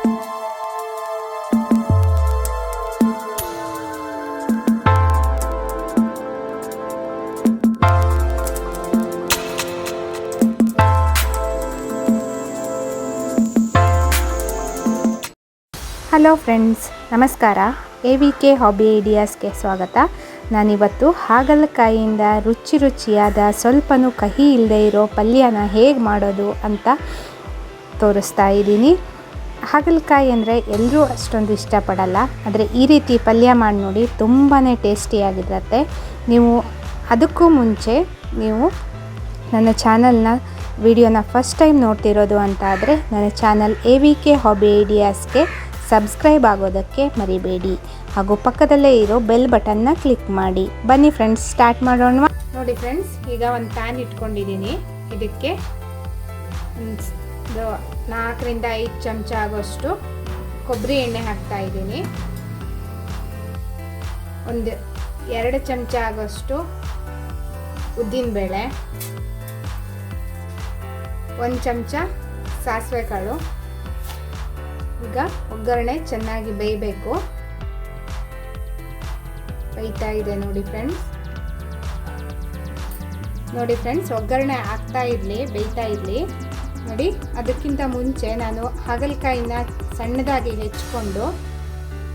Hello friends ನಮಸ್ಕಾರ. A V K hobby ಐಡಿಯಾಸ್ಗೆ ಸ್ವಾಗತ. ನಾನಿವತ್ತು ಹಾಗಲಕಾಯಿಯಿಂದ ರುಚಿ ರುಚಿಯಾದ ಸ್ವಲ್ಪನೂ ಕಹಿ ಇಲ್ಲದೆ ಇರೋ ಪಲ್ಯನ ಹೇಗೆ ಮಾಡೋದು ಅಂತ ತೋರಿಸ್ತಾ ಇದ್ದೀನಿ. ಹಾಗಲಕಾಯಿ ಅಂದರೆ ಎಲ್ಲರೂ ಅಷ್ಟೊಂದು ಇಷ್ಟಪಡಲ್ಲ. ಆದರೆ ಈ ರೀತಿ ಪಲ್ಯ ಮಾಡಿ ನೋಡಿ ತುಂಬಾ ಟೇಸ್ಟಿಯಾಗಿರುತ್ತೆ ನೀವು ಅದಕ್ಕೂ ಮುಂಚೆ ನೀವು ನನ್ನ ಚಾನಲ್ನ ವಿಡಿಯೋನ ಫಸ್ಟ್ ಟೈಮ್ ನೋಡ್ತಿರೋದು ಅಂತ ಆದರೆ ನನ್ನ channel A V K hobby ಐಡಿಯಾಸ್ಗೆ subscribe ಆಗೋದಕ್ಕೆ ಮರಿಬೇಡಿ. ಹಾಗೂ ಪಕ್ಕದಲ್ಲೇ ಇರೋ ಬೆಲ್ ಬಟನ್ನ ಕ್ಲಿಕ್ ಮಾಡಿ. ಬನ್ನಿ ಫ್ರೆಂಡ್ಸ್ ಸ್ಟಾರ್ಟ್ ಮಾಡೋಣ. ನೋಡಿ ಫ್ರೆಂಡ್ಸ್ ಈಗ ಒಂದು ಪ್ಯಾನ್ ಇಟ್ಕೊಂಡಿದ್ದೀನಿ. ಇದಕ್ಕೆ ಒಂದು ನಾಲ್ಕರಿಂದ ಐದು ಚಮಚ ಆಗೋಷ್ಟು ಕೊಬ್ಬರಿ ಎಣ್ಣೆ ಹಾಕ್ತಾ ಇದ್ದೀನಿ. ಒಂದು ಎರಡು ಚಮಚ ಆಗೋಷ್ಟು ಉದ್ದಿನಬೇಳೆ. ಒಂದು ಚಮಚ ಸಾಸಿವೆ ಕಾಳು ಈಗ ಒಗ್ಗರಣೆ ಚೆನ್ನಾಗಿ ಬೇಯಬೇಕು. ಬೇಯ್ತಾ ಇದೆ ನೋಡಿ ಫ್ರೆಂಡ್ಸ್. ನೋಡಿ ಫ್ರೆಂಡ್ಸ್, ಒಗ್ಗರಣೆ ಹಾಕ್ತಾ ಇರಲಿ, ಬೇಯ್ತಾ ಇರಲಿ. ನೋಡಿ, ಅದಕ್ಕಿಂತ ಮುಂಚೆ ನಾನು ಹಾಗಲಕಾಯಿನ ಸಣ್ಣದಾಗಿ ಹೆಚ್ಚಿಕೊಂಡು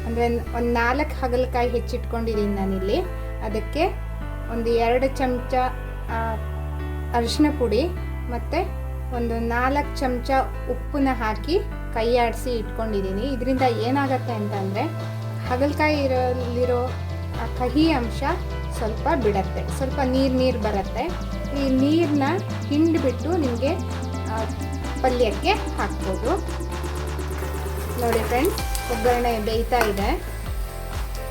ಅಂದರೆ ಒಂದು ನಾಲ್ಕು ಹಾಗಲಕಾಯಿ ಹೆಚ್ಚಿಟ್ಕೊಂಡಿದ್ದೀನಿ ನಾನಿಲ್ಲಿ. ಅದಕ್ಕೆ ಒಂದು ಎರಡು ಚಮಚ ಅರಿಶಿನ ಪುಡಿ ಮತ್ತು ಒಂದು ನಾಲ್ಕು ಚಮಚ ಉಪ್ಪನ್ನ ಹಾಕಿ ಕೈ ಆಡಿಸಿ ಇಟ್ಕೊಂಡಿದ್ದೀನಿ ಇದರಿಂದ ಏನಾಗತ್ತೆ ಅಂತಂದರೆ ಹಾಗಲಕಾಯಿ ಇರೋಲ್ಲಿರೋ ಆ ಕಹಿ ಅಂಶ ಸ್ವಲ್ಪ ಬಿಡತ್ತೆ. ಸ್ವಲ್ಪ ನೀರು ನೀರು ಬರುತ್ತೆ. ಈ ನೀರನ್ನ ಹಿಂಡಿಬಿಟ್ಟು ನಿಮಗೆ ಪಲ್ಯಕ್ಕೆ ಹಾಕ್ಬೋದು. ನೋಡಿ ಫ್ರೆಂಡ್ಸ್ ಒಗ್ಗರಣೆ ಬೇಯ್ತಾ ಇದೆ.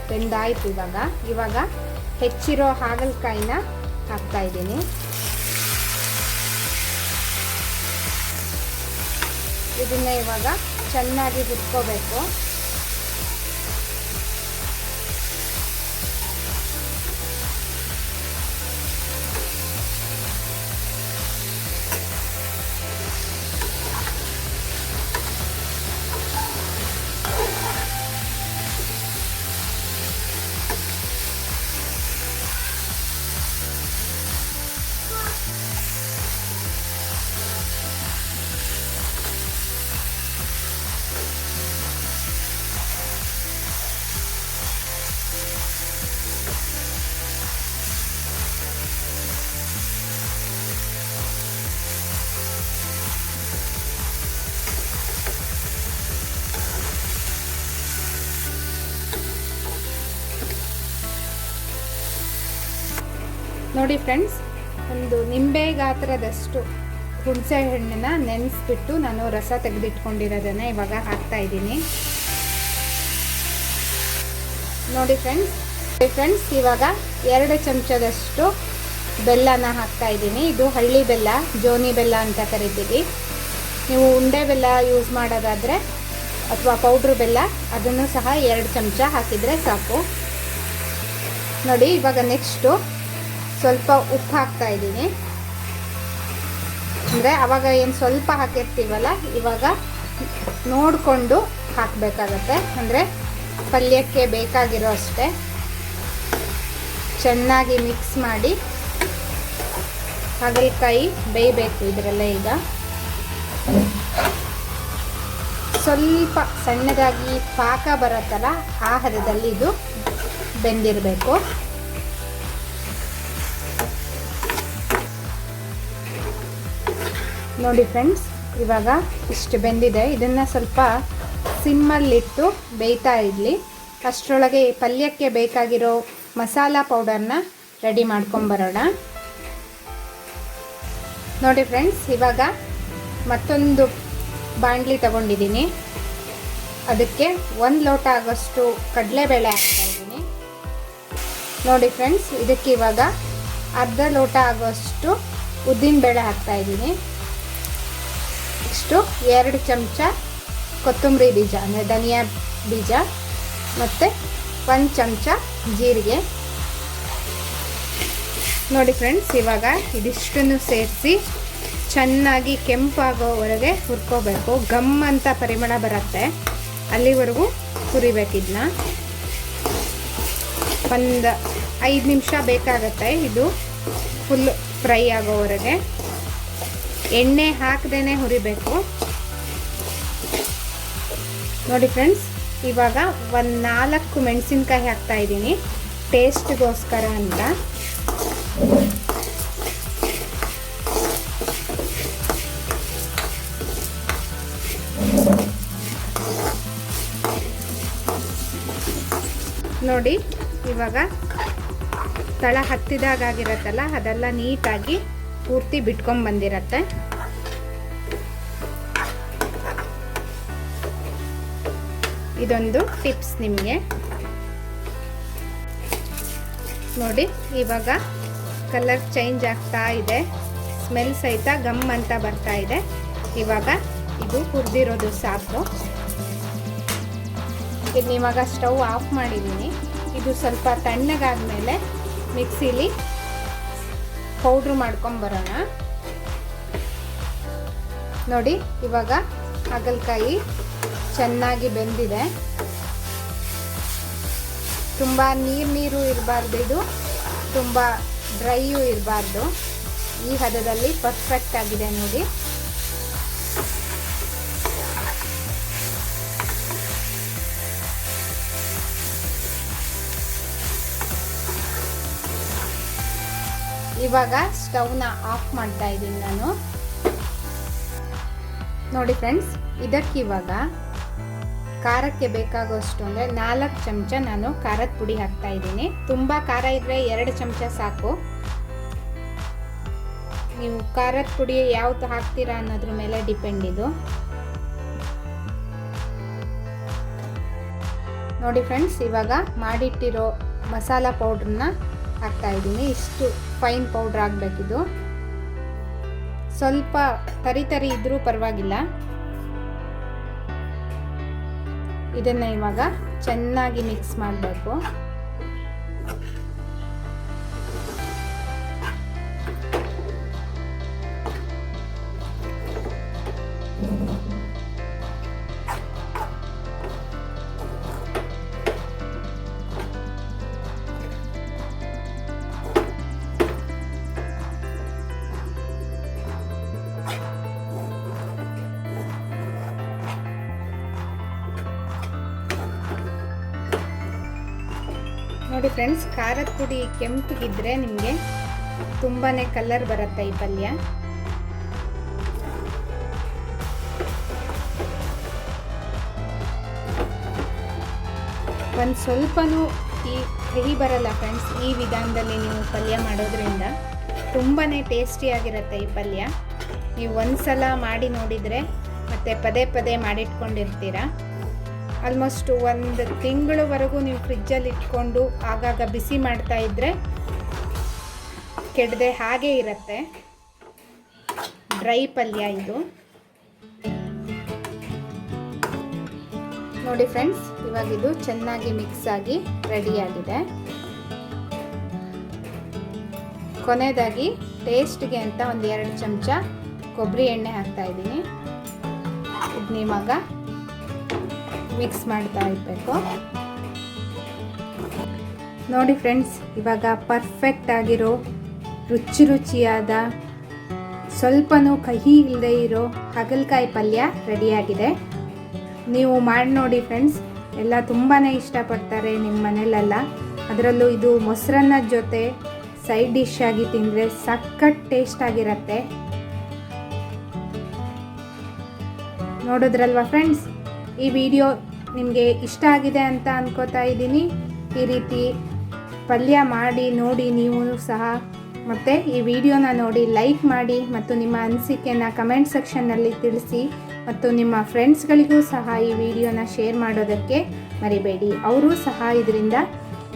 ಬೆಂದಾಯ್ತು ಇವಾಗ. ಇವಾಗ ಹೆಚ್ಚಿರೋ ಹಾಗಲಕಾಯಿನ ಹಾಕ್ತಾ ಇದ್ದೀನಿ. ಇದನ್ನ ಇವಾಗ ಚೆನ್ನಾಗಿ ಹುರ್ಕೋಬೇಕು ನೋಡಿ ಫ್ರೆಂಡ್ಸ್, ಒಂದು ನಿಂಬೆ ಗಾತ್ರದಷ್ಟು ಹುಣಸೆ ಹಣ್ಣನ್ನ ನೆನೆಸ್ಬಿಟ್ಟು ನಾನು ರಸ ತೆಗೆದಿಟ್ಕೊಂಡಿರೋದನ್ನ ಇವಾಗ ಹಾಕ್ತಾ ಇದ್ದೀನಿ. ನೋಡಿ ಫ್ರೆಂಡ್ಸ್ ಫ್ರೆಂಡ್ಸ್, ಇವಾಗ ಎರಡು ಚಮಚದಷ್ಟು ಬೆಲ್ಲನ ಹಾಕ್ತಾ ಇದ್ದೀನಿ. ಇದು ಹಳ್ಳಿ ಬೆಲ್ಲ, ಜೋನಿ ಬೆಲ್ಲ ಅಂತ ಕರಿತೀವಿ. ನೀವು ಉಂಡೆ ಬೆಲ್ಲ ಯೂಸ್ ಮಾಡೋದಾದರೆ ಅಥವಾ ಪೌಡ್ರ್ ಬೆಲ್ಲ, ಅದನ್ನು ಸಹ ಎರಡು ಚಮಚ ಹಾಕಿದರೆ ಸಾಕು. ನೋಡಿ, ಇವಾಗ ನೆಕ್ಸ್ಟು ಸ್ವಲ್ಪ ಉಪ್ಪು ಹಾಕ್ತಾ ಇದ್ದೀನಿ. ಅಂದರೆ ಅವಾಗ ಏನು ಸ್ವಲ್ಪ ಹಾಕಿರ್ತೀವಲ್ಲ, ಇವಾಗ ನೋಡಿಕೊಂಡು ಹಾಕಬೇಕಾಗತ್ತೆ. ಅಂದರೆ ಪಲ್ಯಕ್ಕೆ ಬೇಕಾಗಿರೋ ಅಷ್ಟೇ. ಚೆನ್ನಾಗಿ ಮಿಕ್ಸ್ ಮಾಡಿ ಹಾಗಲಕಾಯಿ ಬೇಯಬೇಕು ಇದರಲ್ಲೇ ಈಗ. ಸ್ವಲ್ಪ ಸಣ್ಣದಾಗಿ ಪಾಕ ಬರುತ್ತಲ್ಲ, ಆ ಹದದಲ್ಲಿ ಇದು ಬೆಂದಿರಬೇಕು. ನೋಡಿ ಫ್ರೆಂಡ್ಸ್ ಇವಾಗ ಇಷ್ಟು ಬೆಂದಿದೆ. ಇದನ್ನು ಸ್ವಲ್ಪ ಸಿಮ್ಮಲ್ಲಿಟ್ಟು ಬೇಯ್ತಾ ಇರಲಿ. ಅಷ್ಟರೊಳಗೆ ಪಲ್ಯಕ್ಕೆ ಬೇಕಾಗಿರೋ ಮಸಾಲ ಪೌಡರ್ನ ರೆಡಿ ಮಾಡ್ಕೊಂಬರೋಣ. ನೋಡಿ ಫ್ರೆಂಡ್ಸ್ ಇವಾಗ ಮತ್ತೊಂದು ಬಾಣಲಿ ತಗೊಂಡಿದ್ದೀನಿ. ಅದಕ್ಕೆ ಒಂದು ಲೋಟ ಆಗೋಷ್ಟು ಕಡಲೆಬೇಳೆ ಹಾಕ್ತಾಯಿದ್ದೀನಿ ನೋಡಿ ಫ್ರೆಂಡ್ಸ್ ಇದಕ್ಕೆ ಇವಾಗ ಅರ್ಧ ಲೋಟ ಆಗೋಷ್ಟು ಉದ್ದಿನಬೇಳೆ ಹಾಕ್ತಾಯಿದ್ದೀನಿ ನೆಕ್ಸ್ಟು ಎರಡು ಚಮಚ ಕೊತ್ತಂಬರಿ ಬೀಜ, ಅಂದರೆ ಧನಿಯಾ ಬೀಜ, ಮತ್ತು ಒಂದು ಚಮಚ ಜೀರಿಗೆ. ನೋಡಿ ಫ್ರೆಂಡ್ಸ್ ಇವಾಗ ಇದಿಷ್ಟನ್ನು ಸೇರಿಸಿ ಚೆನ್ನಾಗಿ ಕೆಂಪಾಗೋವರೆಗೆ ಹುರ್ಕೋಬೇಕು. ಗಮ್ ಅಂತ ಪರಿಮಳ ಬರುತ್ತೆ. ಅಲ್ಲಿವರೆಗೂ ಹುರಿಬೇಕಿದ್ನ. ಒಂದು ಐದು ನಿಮಿಷ ಬೇಕಾಗತ್ತೆ. ಇದು ಫುಲ್ ಫ್ರೈ ಆಗೋವರೆಗೆ. ಎಣ್ಣೆ ಹಾಕದೇನೆ ಹುರಿಬೇಕು. ನೋಡಿ ಫ್ರೆಂಡ್ಸ್ ಇವಾಗ ಒಂದು ನಾಲ್ಕು ಮೆಣಸಿನ್ಕಾಯಿ ಹಾಕ್ತಾ ಇದ್ದೀನಿ. ಟೇಸ್ಟ್ಗೋಸ್ಕರ ಅಂತ. ನೋಡಿ, ಇವಾಗ ತಳ ಹತ್ತಿದಾಗಿರತ್ತಲ್ಲ ಅದೆಲ್ಲ ನೀಟಾಗಿ ಪೂರ್ತಿ ಬಿಟ್ಕೊಂಡ್ ಬಂದಿರತ್ತೆ. ಇದೊಂದು ಟಿಪ್ಸ್ ನಿಮಗೆ. ನೋಡಿ, ಇವಾಗ ಕಲರ್ ಚೇಂಜ್ ಆಗ್ತಾ ಇದೆ. ಸ್ಮೆಲ್ ಸಹಿತ ಗಮ್ ಅಂತ ಬರ್ತಾ ಇದೆ. ಇವಾಗ ಇದು ಹುರಿದಿರೋದು ಸಾಕು. ಇದನ್ನ ಇವಾಗ ಸ್ಟವ್ ಆಫ್ ಮಾಡಿದ್ದೀನಿ ಇದು ಸ್ವಲ್ಪ ತಣ್ಣಗಾದ ಮೇಲೆ ಮಿಕ್ಸಿಲಿ ಪೌಡ್ರ್ ಮಾಡ್ಕೊಂಬರೋಣ ನೋಡಿ, ಇವಾಗ ಹಾಗಲಕಾಯಿ ಚೆನ್ನಾಗಿ ಬೆಂದಿದೆ. ತುಂಬ ನೀರು ನೀರು ಇರಬಾರ್ದು ಇದು. ತುಂಬ ಡ್ರೈಯೂ ಇರಬಾರ್ದು. ಈ ಹದದಲ್ಲಿ ಪರ್ಫೆಕ್ಟ್ ಆಗಿದೆ ನೋಡಿ. ಇವಾಗ ಸ್ಟವ್ನ ಆಫ್ ಮಾಡ್ತಾ ಇದ್ದೀನಿ ನಾನು. ನೋಡಿ ಫ್ರೆಂಡ್ಸ್ ಇದಕ್ಕಿವಾಗ ಖಾರಕ್ಕೆ ಬೇಕಾಗೋಷ್ಟು ಅಂದರೆ ನಾಲ್ಕು ಚಮಚ ನಾನು ಖಾರದ ಪುಡಿ ಹಾಕ್ತಾ ಇದ್ದೀನಿ. ತುಂಬ ಖಾರ ಇದ್ದರೆ ಎರಡು ಚಮಚ ಸಾಕು. ನೀವು ಖಾರದ ಪುಡಿ ಯಾವ್ದು ಹಾಕ್ತೀರಾ ಅನ್ನೋದ್ರ ಮೇಲೆ ಡಿಪೆಂಡ್ ಇದು. ನೋಡಿ ಫ್ರೆಂಡ್ಸ್, ಇವಾಗ ಮಾಡಿಟ್ಟಿರೋ ಮಸಾಲ ಪೌಡ್ರನ್ನ ಹಾಕ್ತಾ ಇದ್ದೀನಿ. ಇಷ್ಟು ಫೈನ್ ಪೌಡ್ರ್ ಆಗಬೇಕಿದು. ಸ್ವಲ್ಪ ತರಿ ತರಿ ಇದ್ರೂ ಪರವಾಗಿಲ್ಲ. ಇದನ್ನು ಇವಾಗ ಚೆನ್ನಾಗಿ ಮಿಕ್ಸ್ ಮಾಡಬೇಕು. ನೋಡಿ ಫ್ರೆಂಡ್ಸ್ ಖಾರದ ಪುಡಿ ಕೆಂಪಗಿದ್ರೆ ನಿಮಗೆ ತುಂಬಾ ಕಲರ್ ಬರುತ್ತೆ ಈ ಪಲ್ಯ ಒಂದು ಸ್ವಲ್ಪನೂ ಈ ಕಹಿ ಬರಲ್ಲ ಫ್ರೆಂಡ್ಸ್ ಈ ವಿಧಾನದಲ್ಲಿ ನೀವು ಪಲ್ಯ ಮಾಡೋದ್ರಿಂದ ತುಂಬಾ ಟೇಸ್ಟಿಯಾಗಿರುತ್ತೆ ಈ ಪಲ್ಯ. ನೀವು ಒಂದು ಸಲ ಮಾಡಿ ನೋಡಿದರೆ ಮತ್ತು ಪದೇ ಪದೇ ಮಾಡಿಟ್ಕೊಂಡಿರ್ತೀರ. ಆಲ್ಮೋಸ್ಟ್ ಒಂದು ತಿಂಗಳವರೆಗೂ ನೀವು ಫ್ರಿಜ್ಜಲ್ಲಿ ಇಟ್ಕೊಂಡು ಆಗಾಗ ಬಿಸಿ ಮಾಡ್ತಾ ಇದ್ದರೆ ಕೆಡದೆ ಹಾಗೆ ಇರುತ್ತೆ. ಡ್ರೈ ಪಲ್ಯ ಇದು. ನೋಡಿ ಫ್ರೆಂಡ್ಸ್ ಇವಾಗ ಇದು ಚೆನ್ನಾಗಿ ಮಿಕ್ಸ್ ಆಗಿ ರೆಡಿಯಾಗಿದೆ ಕೊನೆಯದಾಗಿ ಟೇಸ್ಟ್ಗೆ ಅಂತ ಒಂದು ಎರಡು ಚಮಚ ಕೊಬ್ಬರಿ ಎಣ್ಣೆ ಹಾಕ್ತಾ ಇದ್ದೀನಿ. ಇದು ಇವಾಗ ಮಿಕ್ಸ್ ಮಾಡ್ತಾ ಇರಬೇಕು. ನೋಡಿ ಫ್ರೆಂಡ್ಸ್ ಇವಾಗ ಪರ್ಫೆಕ್ಟ್ ಆಗಿರೋ ರುಚಿ ರುಚಿಯಾದ ಸ್ವಲ್ಪನೂ ಕಹಿ ಇಲ್ಲದೆ ಇರೋ ಹಾಗಲಕಾಯಿ ಪಲ್ಯ ರೆಡಿಯಾಗಿದೆ ನೀವು ಮಾಡಿ ನೋಡಿ ಫ್ರೆಂಡ್ಸ್ ಎಲ್ಲ ತುಂಬಾ ಇಷ್ಟಪಡ್ತಾರೆ ನಿಮ್ಮ ಮನೇಲೆಲ್ಲ. ಅದರಲ್ಲೂ ಇದು ಮೊಸರನ್ನ ಜೊತೆ ಸೈಡ್ ಡಿಶ್ ಆಗಿ ತಿಂದರೆ ಸಖತ್ ಟೇಸ್ಟ್ ಆಗಿರತ್ತೆ. ನೋಡಿದ್ರಲ್ವಾ ಫ್ರೆಂಡ್ಸ್ ಈ ವಿಡಿಯೋ ನಿಮಗೆ ಇಷ್ಟ ಆಗಿದೆ ಅಂತ ಅನ್ಕೋತಾ ಇದ್ದೀನಿ. ಈ ರೀತಿ ಪಲ್ಯ ಮಾಡಿ, ನೋಡಿ ನೀವು ಸಹ. ಮತ್ತು ಈ ವಿಡಿಯೋನ ನೋಡಿ ಲೈಕ್ ಮಾಡಿ ಮತ್ತು ನಿಮ್ಮ ಅನಿಸಿಕೆನ ಕಮೆಂಟ್ ಸೆಕ್ಷನ್ನಲ್ಲಿ ತಿಳಿಸಿ ಮತ್ತು ನಿಮ್ಮ ಫ್ರೆಂಡ್ಸ್ಗಳಿಗೂ ಸಹ ಈ ವಿಡಿಯೋನ ಶೇರ್ ಮಾಡೋದಕ್ಕೆ ಮರಿಬೇಡಿ. ಅವರು ಸಹ ಇದರಿಂದ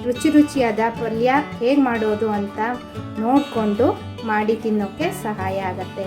ರುಚಿ ರುಚಿಯಾದ ಪಲ್ಯ ಹೇಗೆ ಮಾಡೋದು ಅಂತ ನೋಡಿಕೊಂಡು ಮಾಡಿ ತಿನ್ನೋಕ್ಕೆ ಸಹಾಯ ಆಗುತ್ತೆ.